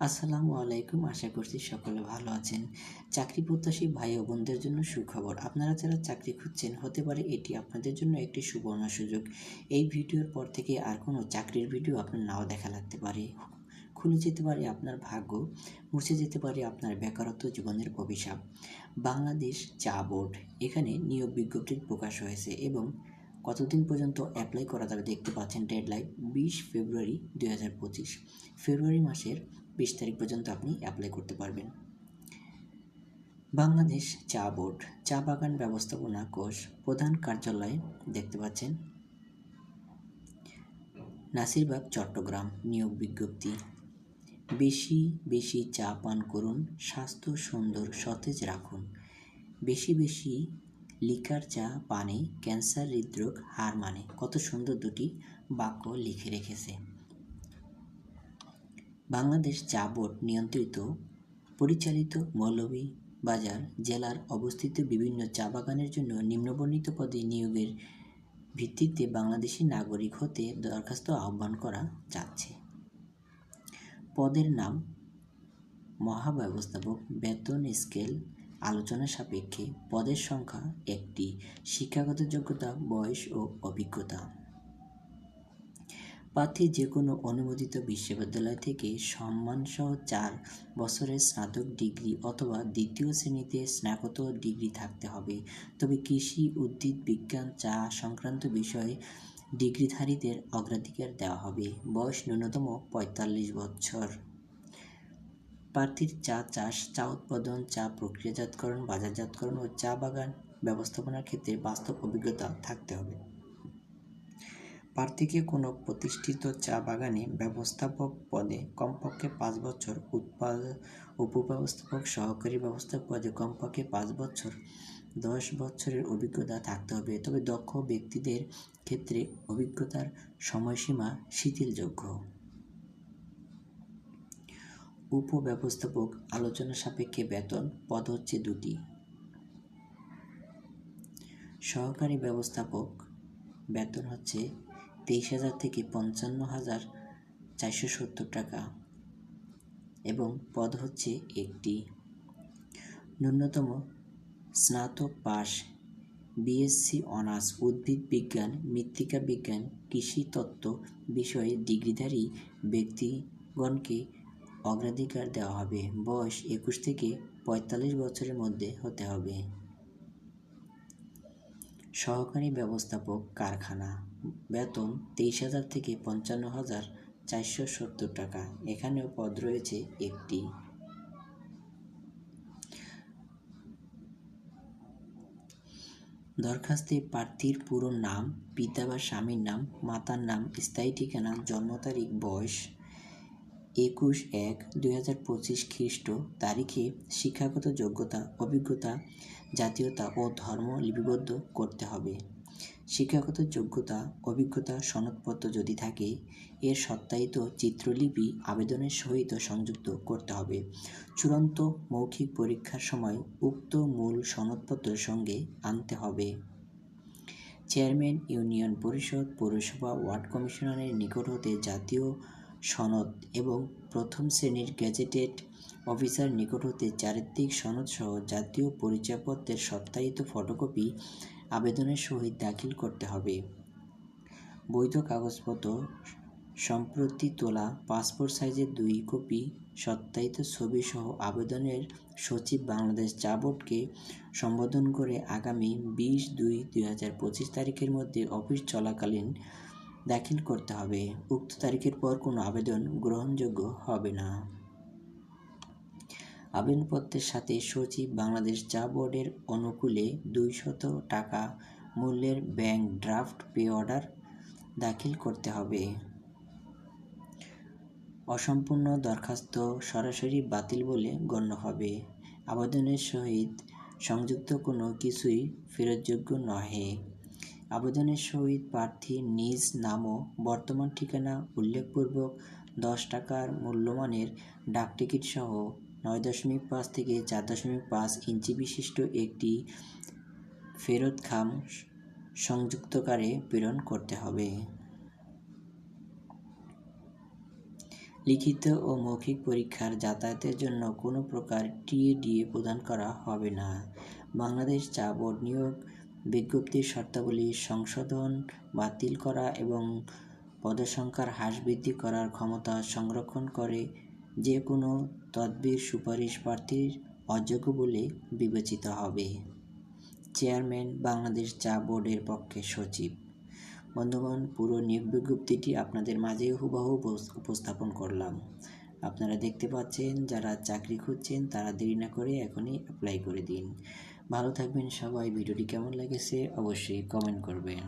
আসসালামু আলাইকুম। আশা করছি সকলে ভালো আছেন। চাকরি প্রত্যাশী ভাই ও বোনদের জন্য সুখবর। আপনারা যারা চাকরি খুঁজছেন, হতে পারে এটি আপনাদের জন্য একটি সুবর্ণ সুযোগ। এই ভিডিওর পর থেকে আর কোনো চাকরির ভিডিও আপনার নাও দেখা লাগতে পারে। খুলে যেতে পারে আপনার ভাগ্য, মুছে যেতে পারে আপনার বেকারত্ব জীবনের অভিশাপ। বাংলাদেশ চা বোর্ড, এখানে নিয়োগ বিজ্ঞপ্তি প্রকাশ হয়েছে এবং কতদিন পর্যন্ত অ্যাপ্লাই করা যাবে দেখতে পাচ্ছেন ডেডলাইন বিশ ফেব্রুয়ারি দু হাজার পঁচিশ। ফেব্রুয়ারি মাসের বিশ তারিখ পর্যন্ত আপনি অ্যাপ্লাই করতে পারবেন। বাংলাদেশ চা বোর্ড, চা বাগান ব্যবস্থাপনা কোষ প্রধান কার্যালয় দেখতে পাচ্ছেন নাসিরবাগ, চট্টগ্রাম, নিয়োগ বিজ্ঞপ্তি। বেশি বেশি চা পান করুন, স্বাস্থ্য সুন্দর, সতেজ রাখুন। বেশি বেশি লিকার চা পানে ক্যান্সার হৃদরোগ হার মানে। কত সুন্দর দুটি বাক্য লিখে রেখেছে। বাংলাদেশ চা বোর্ড নিয়ন্ত্রিত পরিচালিত মৌলভী বাজার জেলার অবস্থিত বিভিন্ন চা বাগানের জন্য নিম্নবর্ণিত পদে নিয়োগের ভিত্তিতে বাংলাদেশি নাগরিক হতে দরখাস্ত আহ্বান করা যাচ্ছে। পদের নাম মহাব্যবস্থাপক বেতন স্কেল আলোচনা সাপেক্ষে পদের সংখ্যা একটি, শিক্ষাগত যোগ্যতা, বয়স ও অভিজ্ঞতা। প্রার্থী যে কোনো অনুমোদিত বিশ্ববিদ্যালয় থেকে সম্মানসহ চার বছরের স্নাতক ডিগ্রি অথবা দ্বিতীয় শ্রেণীতে স্নাতকোত্তর ডিগ্রি থাকতে হবে। তবে কৃষি, উদ্ভিদ, বিজ্ঞান, চা সংক্রান্ত বিষয়ে ডিগ্রিধারীদের অগ্রাধিকার দেওয়া হবে। বয়স ন্যূনতম পঁয়তাল্লিশ বছর। প্রার্থীর চা চাষ, চা উৎপাদন, চা প্রক্রিয়াজাতকরণ, বাজারজাতকরণ ও চা বাগান ব্যবস্থাপনার ক্ষেত্রে বাস্তব অভিজ্ঞতা থাকতে হবে। প্রার্থীকে কোনো প্রতিষ্ঠিত চা বাগানে ব্যবস্থাপক পদে কমপক্ষে পাঁচ বছর, উৎপাদ, উপব্যবস্থাপক সহকারী ব্যবস্থাপক পদে কমপক্ষে পাঁচ বছর, দশ বছরের অভিজ্ঞতা থাকতে হবে। তবে দক্ষ ব্যক্তিদের ক্ষেত্রে অভিজ্ঞতার সময়সীমা শিথিলযোগ্য। উপব্যবস্থাপক আলোচনা সাপেক্ষে বেতন, পদ হচ্ছে দুটি। সহকারী ব্যবস্থাপক, বেতন হচ্ছে তেইশ হাজার থেকে পঞ্চান্ন হাজার চারশো সত্তর টাকা এবং পদ হচ্ছে একটি। ন্যূনতম স্নাতক পাস বিএসসি অনার্স, উদ্ভিদ বিজ্ঞান, মৃত্তিকা বিজ্ঞান, কৃষি তত্ত্ব বিষয়ে ডিগ্রিধারী ব্যক্তিগণকে অগ্রাধিকার দেওয়া হবে। বয়স একুশ থেকে পঁয়তাল্লিশ বছরের মধ্যে হতে হবে। সহকারী ব্যবস্থাপক কারখানা। বেতন তেইশ হাজার থেকে পঞ্চান্ন হাজার চারশো সত্তর টাকা। এখানেও পদ রয়েছে একটি। দরখাস্তে প্রার্থীর পুরো নাম, পিতা বা স্বামীর নাম, মাতার নাম, স্থায়ী ঠিকানা, জন্ম তারিখ, বয়স একুশ এক দুই হাজার পঁচিশ খ্রিস্ট তারিখে শিক্ষাগত যোগ্যতা, অভিজ্ঞতা, জাতীয়তা ও ধর্ম লিপিবদ্ধ করতে হবে। শিক্ষাগত যোগ্যতা, অভিজ্ঞতা সনদপত্র যদি থাকে, এর সত্যায়িত চিত্রলিপি আবেদনের সহিত সংযুক্ত করতে হবে। চূড়ান্ত মৌখিক পরীক্ষার সময় উক্ত মূল সনদপত্রের সঙ্গে আনতে হবে। চেয়ারম্যান ইউনিয়ন পরিষদ, পৌরসভা, ওয়ার্ড কমিশনারের নিকট হতে জাতীয় সনদ এবং প্রথম শ্রেণির গ্যাজেটেড অফিসার নিকট হতে চারিত্রিক সনদসহ জাতীয় পরিচয়পত্রের সত্যায়িত ফটোকপি আবেদনের সহিত দাখিল করতে হবে। বৈধ কাগজপত্র সম্প্রতি তোলা, পাসপোর্ট সাইজের দুই কপি, সত্যায়িত ছবি সহ আবেদনের সচিব বাংলাদেশ চা বোর্ডকে সম্বোধন করে আগামী বিশ দুই দুই হাজার পঁচিশ তারিখের মধ্যে অফিস চলাকালীন দাখিল করতে হবে। উক্ত তারিখের পর কোনো আবেদন গ্রহণযোগ্য হবে না। আবেদনপত্রের সাথে সচিব বাংলাদেশ চা বোর্ডের অনুকূলে দুইশত টাকা মূল্যের ব্যাংক ড্রাফট পে অর্ডার দাখিল করতে হবে। অসম্পূর্ণ দরখাস্ত সরাসরি বাতিল বলে গণ্য হবে। আবেদনের সহিত সংযুক্ত কোনো কিছুই ফেরতযোগ্য নহে। আবেদনের সহিত প্রার্থী নিজ নামও বর্তমান ঠিকানা উল্লেখপূর্বক দশ টাকার মূল্যমানের ডাকটিকিট সহ নয় দশমিক পাঁচ থেকে চার দশমিক পাঁচ ইঞ্চি বিশিষ্ট একটি ফেরত খাম সংযুক্তকারে প্রেরণ করতে হবে। লিখিত ও মৌখিক পরীক্ষার যাতায়াতের জন্য কোনো প্রকার টিএডিএ প্রদান করা হবে না। বাংলাদেশ চা বোর্ড নিয়োগ বিজ্ঞপ্তির শর্তাবলী সংশোধন বাতিল করা এবং পদসংখ্যার হ্রাস বৃদ্ধি করার ক্ষমতা সংরক্ষণ করে যে কোনো তদবির সুপারিশ প্রার্থীর অযোগ্য বলে বিবেচিত হবে। চেয়ারম্যান, বাংলাদেশ চা বোর্ডের পক্ষে সচিব। বন্ধুগণ, পুরো নিয়োগ বিজ্ঞপ্তিটি আপনাদের মাঝে হুবাহু উপস- উপস্থাপন করলাম। আপনারা দেখতে পাচ্ছেন, যারা চাকরি খুঁজছেন তারা দেরি না করে এখনই অ্যাপ্লাই করে দিন। ভালো থাকবেন সবাই। ভিডিওটি কেমন লেগেছে অবশ্যই কমেন্ট করবেন।